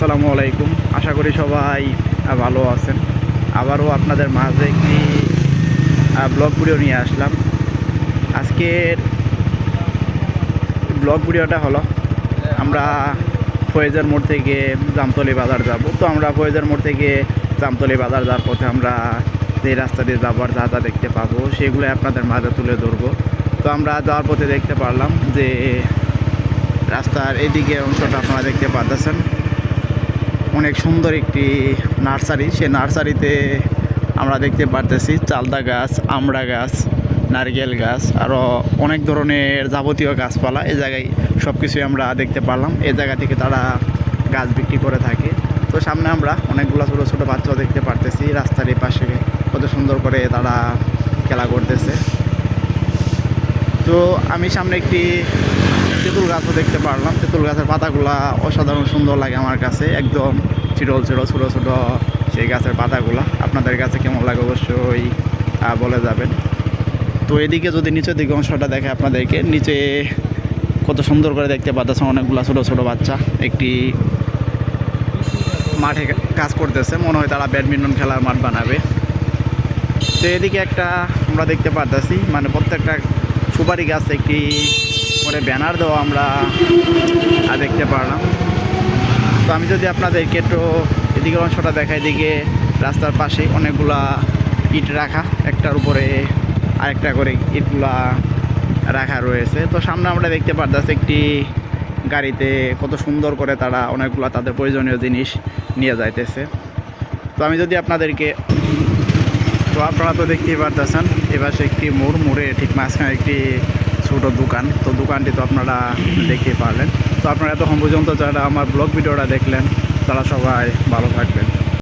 আসসালামু আলাইকুম। আশা করি সবাই ভালো আছেন। আবারও আপনাদের মাঝে একটি ব্লগ ভিডিও নিয়ে আসলাম। আজকের ব্লগ ভিডিওটা হলো, আমরা ফয়েজের মোড় থেকে জামতলি বাজার যাব। তো আমরা ফয়েজের মোড় থেকে জামতলি বাজার যাওয়ার পথে আমরা যে রাস্তা দিয়ে যাবার যা যা দেখতে পাবো, সেগুলো আপনাদের মাঝে তুলে ধরবো। তো আমরা যাওয়ার পথে দেখতে পারলাম যে রাস্তার এদিকে অংশটা আপনারা দেখতে পাচ্ছেন অনেক সুন্দর একটি নার্সারি। সে নার্সারিতে আমরা দেখতে পারতেছি চালদা গাছ, আমড়া গাছ, নারকেল গাছ আরও অনেক ধরনের যাবতীয় গাছপালা। এ জায়গায় সব কিছুই আমরা দেখতে পারলাম। এই জায়গা থেকে তারা গাছ বিক্রি করে থাকে। তো সামনে আমরা অনেকগুলো ছোটো ছোটো বাচ্চাও দেখতে পারতেছি। রাস্তার এই পাশে কত সুন্দর করে তারা খেলা করতেছে। তো আমি সামনে একটি তেঁতুল গাছও দেখতে পারলাম। তেঁতুল গাছের পাতাগুলা অসাধারণ সুন্দর লাগে আমার কাছে। একদম চিরল চিরল, ছোটো ছোটো সেই গাছের পাতাগুলা। আপনাদের কাছে কেমন লাগে অবশ্যই বলে যাবেন। তো এদিকে যদি নিচের দিকে অংশটা দেখে আপনাদেরকে, নিচে কত সুন্দর করে দেখতে পাচ্ছেন অনেকগুলা ছোটো ছোটো বাচ্চা। একটি মাঠে কাজ করতেছে, মনে হয় তারা ব্যাডমিন্টন খেলার মাঠ বানাবে। তো এদিকে একটা আমরা দেখতে পারতেছি মানে প্রত্যেকটা সুপারি গাছ একটি করে ব্যানার দেওয়া আমরা দেখতে পারলাম। তো আমি যদি আপনাদেরকে একটু এদিকের অংশটা দেখাই দিকে রাস্তার পাশে অনেকগুলা ইট রাখা, একটার উপরে আরেকটা করে ইটগুলা রাখা রয়েছে। তো সামনে আমরা দেখতে পারতেছি একটি গাড়িতে কত সুন্দর করে তারা অনেকগুলা তাদের প্রয়োজনীয় জিনিস নিয়ে যাইতেছে। তো আমি যদি আপনাদেরকে, তো আপনারা তো দেখতেই পারতেছেন এবার একটি মোড় মোড়ে ঠিক মাঝখানে একটি ছোটো দোকান। তো দোকানটি তো আপনারা দেখতে পারলেন। তো আপনারা এতক্ষণ পর্যন্ত যারা আমার ব্লগ ভিডিওটা দেখলেন, তারা সবাই ভালো থাকবেন।